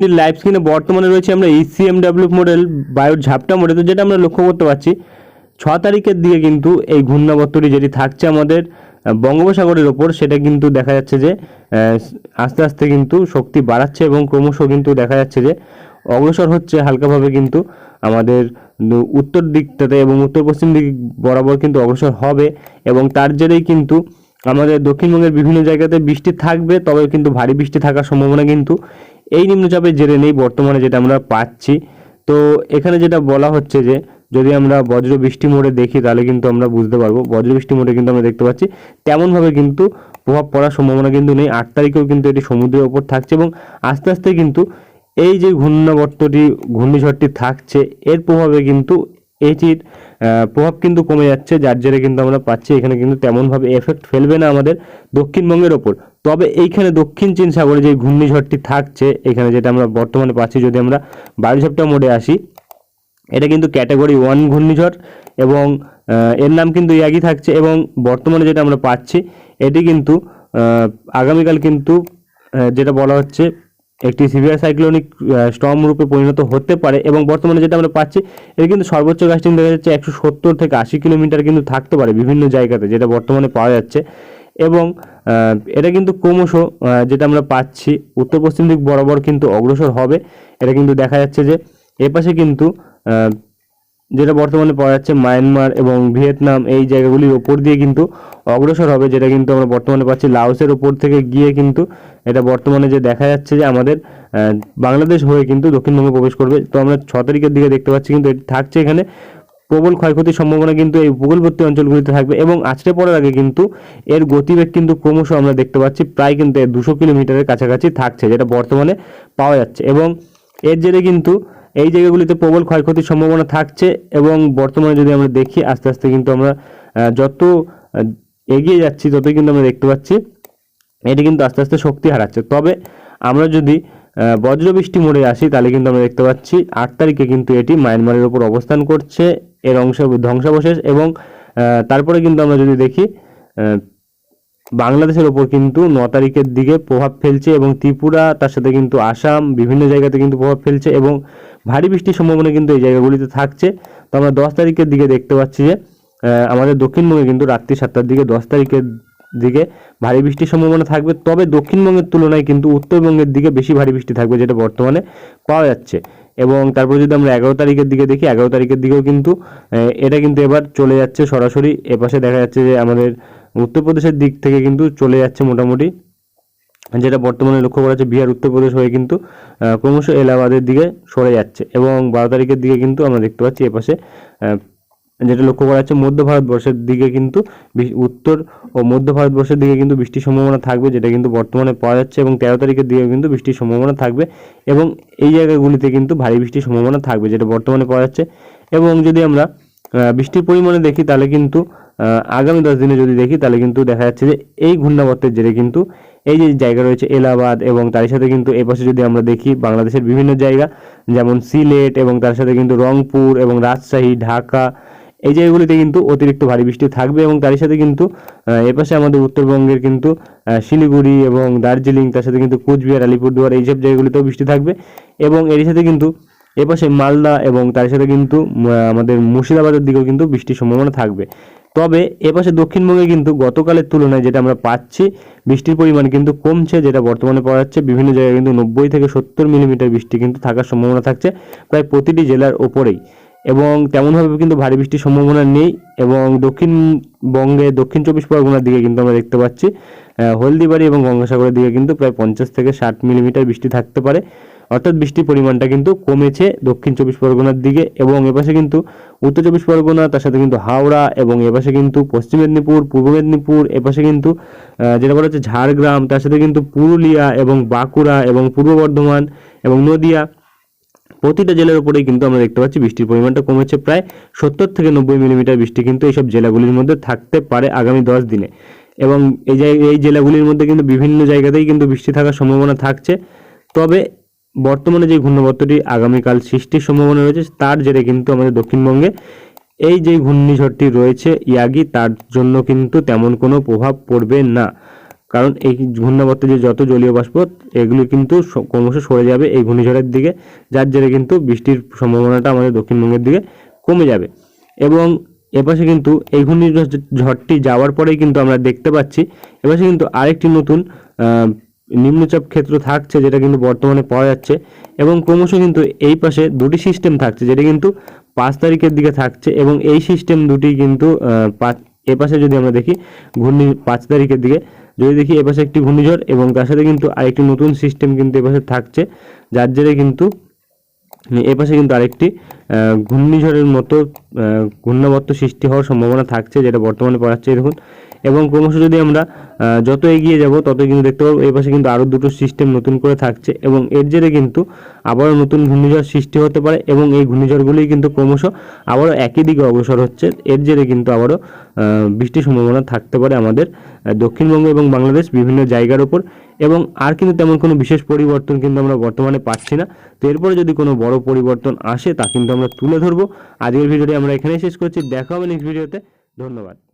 Live স্ক্রিনে বর্তমানে রয়েছে আমরা ইসিএমডাব্লিউ মডেল বায়ুর ঝাপটা মডেল যেটা আমরা লক্ষ্য করতে পারছি, ছ তারিখের দিকে কিন্তু এই ঘূর্ণাবর্তটি যেটি থাকছে আমাদের বঙ্গোপসাগরের ওপর, সেটা কিন্তু দেখা যাচ্ছে যে আস্তে আস্তে কিন্তু শক্তি বাড়াচ্ছে এবং ক্রমশ কিন্তু দেখা যাচ্ছে যে, অগ্রসর হচ্ছে হালকাভাবে কিন্তু আমাদের উত্তর দিকটাতে এবং উত্তর পশ্চিম দিক বরাবর কিন্তু অগ্রসর হবে এবং তার জেরেই কিন্তু আমাদের দক্ষিণবঙ্গের বিভিন্ন জায়গাতে বৃষ্টি থাকবে, তবে কিন্তু ভারী বৃষ্টি থাকার সম্ভাবনা কিন্তু এই নিম্নচাপের জেরে নেই, বর্তমানে যেটা আমরা পাচ্ছি। তো এখানে যেটা বলা হচ্ছে যে, যদি আমরা বজ্র বৃষ্টি মোড়ে দেখি, তাহলে কিন্তু আমরা বুঝতে পারব। বজ্র বৃষ্টি মোড়ে কিন্তু আমরা দেখতে পাচ্ছি, তেমনভাবে কিন্তু প্রভাব পড়ার সম্ভাবনা কিন্তু নেই। আট তারিখেও কিন্তু এটি সমুদ্রের ওপর থাকছে এবং আস্তে আস্তে কিন্তু এই যে ঘূর্ণাবর্তটি, ঘূর্ণিঝড়টি থাকছে, এর প্রভাবে কিন্তু এটির প্রভাব কিন্তু কমে যাচ্ছে, যার জেরে কিন্তু আমরা পাচ্ছি, এখানে কিন্তু তেমনভাবে এফেক্ট ফেলবে না আমাদের দক্ষিণবঙ্গের ওপর। তবে এইখানে দক্ষিণ চীন সাগরে যে ঘূর্ণিঝড়টি থাকছে, এখানে যেটা আমরা বর্তমানে পাচ্ছি, যদি আমরা বায়ুঝড়টা মোডে আসি, এটা কিন্তু ক্যাটাগরি ওয়ান ঘূর্ণিঝড় এবং এর নাম কিন্তু ইয়াগি থাকছে এবং বর্তমানে যেটা আমরা পাচ্ছি, এটি কিন্তু আগামীকাল কিন্তু যেটা বলা হচ্ছে একটি সিভিয়ার সাইক্লোনিক স্টর্ম রূপে পরিণত হতে পারে এবং বর্তমানে যেটা আমরা পাচ্ছি এটা কিন্তু সর্বোচ্চ গাছটি দেখা যাচ্ছে একশো সত্তর থেকে আশি কিলোমিটার কিন্তু থাকতে পারে বিভিন্ন জায়গাতে, যেটা বর্তমানে পাওয়া যাচ্ছে। এবং এটা কিন্তু ক্রমশ যেটা আমরা পাচ্ছি উত্তর পশ্চিম দিক বরাবর কিন্তু অগ্রসর হবে। এটা কিন্তু দেখা যাচ্ছে যে এপাশে কিন্তু যেটা বর্তমানে পাওয়া যাচ্ছে মায়ানমার এবং ভিয়েতনাম, এই জায়গাগুলির ওপর দিয়ে কিন্তু অগ্রসর হবে, যেটা কিন্তু আমরা বর্তমানে পাচ্ছি লাওসের ওপর থেকে গিয়ে কিন্তু এটা বর্তমানে যে দেখা যাচ্ছে যে আমাদের বাংলাদেশ হয়ে কিন্তু দক্ষিণবঙ্গে প্রবেশ করবে। তো আমরা ছ তারিখের দিকে দেখতে পাচ্ছি কিন্তু এটি থাকছে এখানে। প্রবল ক্ষয়ক্ষতির সম্ভাবনা কিন্তু এই উপকূলবর্তী অঞ্চলগুলিতে থাকবে এবং আছড়ে পড়ার আগে কিন্তু এর গতিবেগ কিন্তু ক্রমশ আমরা দেখতে পাচ্ছি প্রায় কিন্তু দুশো কিলোমিটারের কাছাকাছি থাকছে, যেটা বর্তমানে পাওয়া যাচ্ছে। এবং এর জেরে কিন্তু এই জায়গাগুলিতে প্রবল ক্ষয়ক্ষতির সম্ভাবনা থাকছে এবং বর্তমানে যদি আমরা দেখি, আস্তে আস্তে কিন্তু আমরা যত এগিয়ে যাচ্ছি ততই কিন্তু আমরা দেখতে পাচ্ছি, এটি কিন্তু আস্তে আস্তে শক্তি হারাচ্ছে। তবে আমরা যদি বজ্রবৃষ্টি মোড়ে আসি, তাহলে কিন্তু আমরা দেখতে পাচ্ছি আট তারিখে কিন্তু এটি মায়ানমারের ওপর অবস্থান করছে, এর অংশ, ধ্বংসাবশেষ এবং তারপরে কিন্তু আমরা যদি দেখি বাংলাদেশের ওপর কিন্তু ন তারিখের দিকে প্রভাব ফেলছে এবং ত্রিপুরা, তার সাথে কিন্তু আসাম, বিভিন্ন জায়গাতে কিন্তু প্রভাব ফেলছে এবং ভারী বৃষ্টির সম্ভাবনা কিন্তু এই জায়গাগুলিতে থাকছে। তো আমরা দশ তারিখের দিকে দেখতে পাচ্ছি যে আমাদের দক্ষিণবঙ্গে কিন্তু রাত্রি সাতটার দিকে দশ তারিখের দিকে ভারী বৃষ্টির সম্ভাবনা থাকবে। তবে দক্ষিণবঙ্গের তুলনায় কিন্তু উত্তরবঙ্গের দিকে বেশি ভারী বৃষ্টি থাকবে যেটা বর্তমানে পাওয়া যাচ্ছে। এবং তারপর যদি আমরা এগারো তারিখের দিকে দেখি, এগারো তারিখের দিকেও কিন্তু এটা কিন্তু এবার চলে যাচ্ছে সরাসরি। এপাশে দেখা যাচ্ছে যে আমাদের উত্তরপ্রদেশের দিক থেকে কিন্তু চলে যাচ্ছে মোটামুটি। যেটা বর্তমানে লক্ষ্য করা যাচ্ছে বিহার উত্তরপ্রদেশ হয়ে কিন্তু ক্রমশ এলাহাবাদের দিকে সরে যাচ্ছে এবং বারো তারিখের দিকে কিন্তু আমরা দেখতে পাচ্ছি এপাশে যেটা লক্ষ্য করা যাচ্ছে মধ্য ভারতবর্ষের দিকে কিন্তু উত্তর ও মধ্য ভারতবর্ষের দিকে কিন্তু বৃষ্টির সম্ভাবনা থাকবে, যেটা কিন্তু বর্তমানে পাওয়া যাচ্ছে এবং তেরো তারিখের দিকে কিন্তু বৃষ্টির সম্ভাবনা থাকবে এবং এই জায়গাগুলিতে কিন্তু ভারী বৃষ্টির সম্ভাবনা থাকবে, যেটা বর্তমানে পাওয়া যাচ্ছে এবং যদি আমরা বৃষ্টির পরিমাণে দেখি তাহলে কিন্তু আগামী দশ দিনে যদি দেখি তাহলে কিন্তু দেখা যাচ্ছে যে এই ঘূর্ণাবর্তের জেরে কিন্তু এই যে জায়গা রয়েছে এলাহাবাদ এবং তার সাথে কিন্তু এপাশে যদি আমরা দেখি বাংলাদেশের বিভিন্ন জায়গা, যেমন সিলেট এবং তার সাথে কিন্তু রংপুর এবং রাজশাহী, ঢাকা, এই জায়গাগুলিতে কিন্তু অতিরিক্ত ভারী বৃষ্টি থাকবে এবং তার সাথে কিন্তু এপাশে আমাদের উত্তরবঙ্গের কিন্তু শিলিগুড়ি এবং দার্জিলিং, তার সাথে কিন্তু কোচবিহার, আলিপুরদুয়ার এইসব জায়গাগুলিতেও বৃষ্টি থাকবে এবং এর সাথে কিন্তু এপাশে মালদা এবং তার সাথে কিন্তু আমাদের মুর্শিদাবাদের দিকেও কিন্তু বৃষ্টির সম্ভাবনা থাকবে। তবে এপাশে দক্ষিণবঙ্গে কিন্তু গতকালের তুলনায় যেটা আমরা পাচ্ছি, বৃষ্টির পরিমাণ কিন্তু কমছে, যেটা বর্তমানে পাওয়া যাচ্ছে বিভিন্ন জায়গায় কিন্তু নব্বই থেকে সত্তর মিলিমিটার বৃষ্টি কিন্তু থাকার সম্ভাবনা থাকছে প্রায় প্রতিটি জেলার ওপরেই। এবং তেমনভাবে কিন্তু ভারী বৃষ্টির সম্ভাবনা নেই এবং দক্ষিণবঙ্গে দক্ষিণ চব্বিশ পরগনার দিকে কিন্তু আমরা দেখতে পাচ্ছি হলদিবাড়ি এবং গঙ্গাসাগরের দিকে কিন্তু প্রায় পঞ্চাশ থেকে ষাট মিলিমিটার বৃষ্টি থাকতে পারে। অর্থাৎ বৃষ্টির পরিমাণটা কিন্তু কমেছে দক্ষিণ চব্বিশ পরগনার দিকে এবং এপাশে কিন্তু উত্তর চব্বিশ পরগনা, তার সাথে কিন্তু হাওড়া এবং এপাশে কিন্তু পশ্চিম মেদিনীপুর, পূর্ব মেদিনীপুর, এপাশে কিন্তু যেটা বলা হচ্ছে ঝাড়গ্রাম, তার সাথে কিন্তু পুরুলিয়া এবং বাঁকুড়া এবং পূর্ব বর্ধমান এবং নদিয়া, প্রতিটা জেলার উপরেই কিন্তু আমরা দেখতে পাচ্ছি বৃষ্টির পরিমাণটা কমেছে প্রায় সত্তর থেকে নব্বই মিলিমিটার বৃষ্টি কিন্তু এইসব জেলাগুলির মধ্যে থাকতে পারে আগামী দশ দিনে। এবং এই এই জেলাগুলির মধ্যে কিন্তু বিভিন্ন জায়গাতেই কিন্তু বৃষ্টি থাকার সম্ভাবনা থাকছে। তবে বর্তমানে যে ঘূর্ণাবর্তটি আগামীকাল সৃষ্টির সম্ভাবনা রয়েছে, তার জেরে কিন্তু আমাদের দক্ষিণবঙ্গে এই যে ঘূর্ণিঝড়টি রয়েছে, ইয়াগি, তার জন্য কিন্তু তেমন কোনো প্রভাব পড়বে না। কারণ এই ঘূর্ণাবর্তে যে যত জলীয় বাষ্প, এগুলো কিন্তু ক্রমশ সরে যাবে এই ঘূর্ণিঝড়ের দিকে, যার জেরে কিন্তু বৃষ্টির সম্ভাবনাটা আমাদের দক্ষিণবঙ্গের দিকে কমে যাবে। এবং এপাশে কিন্তু এই ঘূর্ণিঝড়, ঝড়টি যাওয়ার পরেই কিন্তু আমরা দেখতে পাচ্ছি, এপাশে কিন্তু আরেকটি নতুন নিম্নচাপ ক্ষেত্র থাকছে, যেটা কিন্তু বর্তমানে পাওয়া যাচ্ছে এবং ক্রমশ কিন্তু এই পাশে দুটি সিস্টেম থাকছে, যেটা কিন্তু পাঁচ তারিখের দিকে থাকছে এবং এই সিস্টেম দুটি কিন্তু পাঁচ এপাশে যদি আমরা দেখি ঘূর্ণি পাঁচ তারিখের দিকে, যদি দেখি এপাশে একটি ঘূর্ণিঝড় এবং তার সাথে কিন্তু আরেকটি নতুন সিস্টেম কিন্তু এপাশে থাকছে, যার জেরে কিন্তু এপাশে কিন্তু আরেকটি ঘূর্ণিঝড়ের মতো ঘূর্ণাবর্ত সৃষ্টি হওয়ার সম্ভাবনা থাকছে, যেটা বর্তমানে পড়াচ্ছে দেখুন এবং ক্রমশ যদি আমরা যত এগিয়ে যাব তত কিন্তু দেখতে পাবো এই পাশে কিন্তু আরও দুটো সিস্টেম নতুন করে থাকছে এবং এর জেরে কিন্তু আবারও নতুন ঘূর্ণিঝড় সৃষ্টি হতে পারে এবং এই ঘূর্ণিঝড়গুলি কিন্তু ক্রমশ আবারও একই দিকে অগ্রসর হচ্ছে। এর জেরে কিন্তু আবারও বৃষ্টির সম্ভাবনা থাকতে পারে আমাদের দক্ষিণবঙ্গ এবং বাংলাদেশ বিভিন্ন জায়গার ওপর এবং আর কিন্তু তেমন কোনো বিশেষ পরিবর্তন কিন্তু আমরা বর্তমানে পাচ্ছি না। তো এরপরে যদি কোনো বড় পরিবর্তন আসে তা কিন্তু আমরা তুলে ধরবো। আজকের ভিডিওটি আমরা এখানেই শেষ করছি। দেখা হবে নেক্সট ভিডিওতে ধন্যবাদ।